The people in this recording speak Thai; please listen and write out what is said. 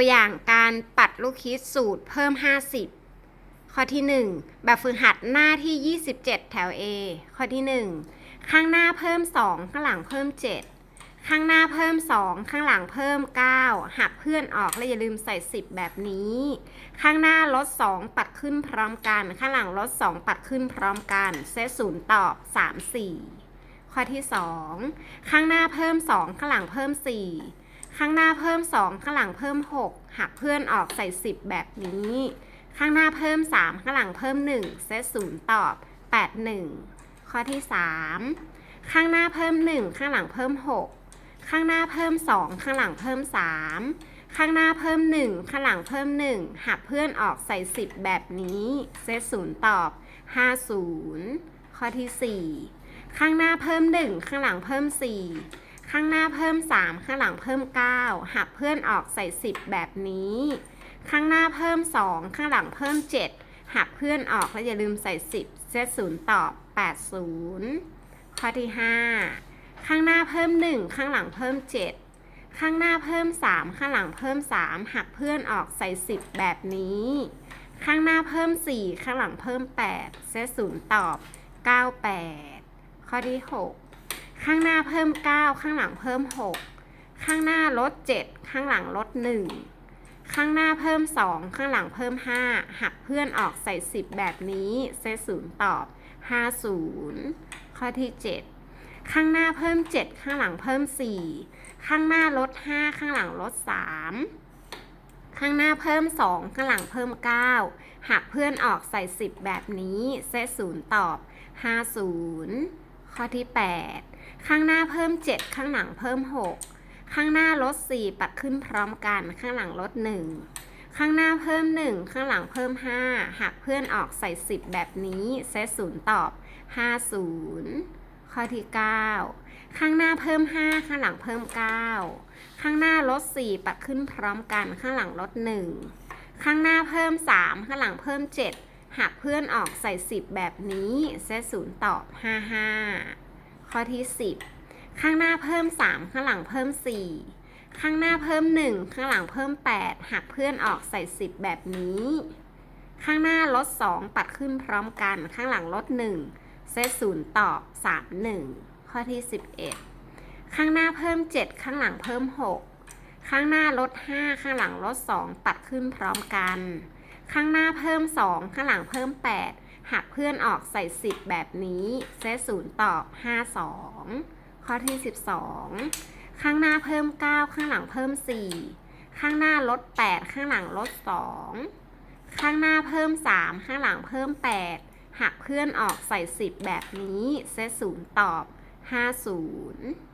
ตัวอย่างการปัดลูกคิดสูตรเพิ่ม 50 ข้อที่ 1 แบบฝึกหัดหน้าที่ 27 แถว A ข้อที่ 1 ข้างหน้าเพิ่ม 2 ข้างหลังเพิ่ม 7 ข้างหน้าเพิ่ม 2 ข้างหลังเพิ่ม 9 หักเพื่อนออกและอย่าลืมใส่ 10 แบบนี้ ข้างหน้าลด 2 ปัดขึ้นพร้อมกัน ข้างหลังลด 2 ปัดขึ้นพร้อมกัน เซตศูนย์ตอบ 3 4 ข้อที่ 2 ข้างหน้าเพิ่ม 2 ข้างหลังเพิ่ม 4 ข้างหน้าเพิ่ม 2 ข้างหลังเพิ่ม 6 หักเพื่อนออกใส่ 10 แบบนี้ ข้างหน้าเพิ่ม 3 ข้างหลังเพิ่ม 1 เซตศูนย์ตอบ 8 1 ข้อที่ 3 ข้างหน้าเพิ่ม 1 ข้างหลังเพิ่ม 6 ข้างหน้าเพิ่ม 2 ข้างหลังเพิ่ม 3 ข้างหน้าเพิ่ม 1 ข้างหลังเพิ่ม 1 หักเพื่อนออกใส่ 10 แบบนี้ เซตศูนย์ตอบ 50 ข้อที่ 4 ข้างหน้าเพิ่ม 1 ข้างหลังเพิ่ม 4 ข้างหน้าเพิ่ม 3 ข้างหลังเพิ่ม 9 หักเพื่อนออกใส่ 10 แบบนี้ ข้างหน้าเพิ่ม 2 ข้างหลังเพิ่ม 7 หักเพื่อนออกแล้วอย่าลืมใส่ 10 เซตศูนย์ตอบ 80 ข้อที่ 5 ข้างหน้าเพิ่ม 1 ข้างหลังเพิ่ม 7 ข้างหน้าเพิ่ม 3 ข้างหลังเพิ่ม 3 หักเพื่อนออกใส่ 10 แบบนี้ ข้างหน้าเพิ่ม 4 ข้างหลังเพิ่ม 8 เซตศูนย์ตอบ 98 ข้อที่ 6 ข้างหน้าเพิ่ม 9 ข้างหลังเพิ่ม 6 ข้างหน้าลด 7 ข้างหลังลด 1 ข้างหน้าเพิ่ม 2 ข้างหลังเพิ่ม 5 หักเพื่อนออกใส่ 10 แบบนี้เซตศูนย์ตอบ 50 ข้อที่ 7 ข้างหน้าเพิ่ม 7 ข้างหลังเพิ่ม 4 ข้างหน้าลด 5 ข้างหลังลด 3 ข้างหน้าเพิ่ม 2 ข้างหลังเพิ่ม 9 หักเพื่อนออกใส่ 10 แบบนี้เซตศูนย์ตอบ 50 ข้อที่ 8 ข้างหน้าเพิ่ม 7 ข้างหลังเพิ่ม 6 ข้างหน้าลด 4 ปัดขึ้นพร้อมกัน ข้างหลังลด 1 ข้างหน้าเพิ่ม 1 ข้างหลังเพิ่ม 5หักเพื่อนออกใส่ 10 แบบนี้เซตศูนย์ตอบ 50 ข้อที่ 9 ข้างหน้าเพิ่ม 5 ข้างหลังเพิ่ม 9 ข้างหน้าลด 4 ปัดขึ้นพร้อมกัน ข้างหลังลด 1 ข้างหน้าเพิ่ม 3 ข้างหลังเพิ่ม 7 หักเพื่อนออกใส่ 10 แบบนี้เซตศูนย์ตอบ 55 ข้อที่ 10 ข้างหน้าเพิ่ม 3 ข้างหลังเพิ่ม 4 ข้างหน้าเพิ่ม 1 ข้างหลังเพิ่ม 8หักเพื่อนออกใส่ 10 แบบนี้ ข้างหน้าลด 2 ปัดขึ้นพร้อมกัน ข้างหลังลด 1 เซตศูนย์ตอบ 31 ข้อที่ 11 ข้างหน้าเพิ่ม 7 ข้างหลังเพิ่ม 6 ข้างหน้าลด 5 ข้างหลังลด2ปัดขึ้นพร้อมกัน ข้างหน้าเพิ่ม 2 ข้างหลังเพิ่ม 8 หักเพื่อนออกใส่ 10 แบบนี้ เซตศูนย์ตอบ 52 ข้อที่ 12 ข้างหน้าเพิ่ม 9 ข้างหลังเพิ่ม 4 ข้างหน้าลด 8 ข้างหลังลด 2 ข้างหน้าเพิ่ม 3 ข้างหลังเพิ่ม 8 หักเพื่อนออกใส่ 10 แบบนี้ เซตศูนย์ตอบ 50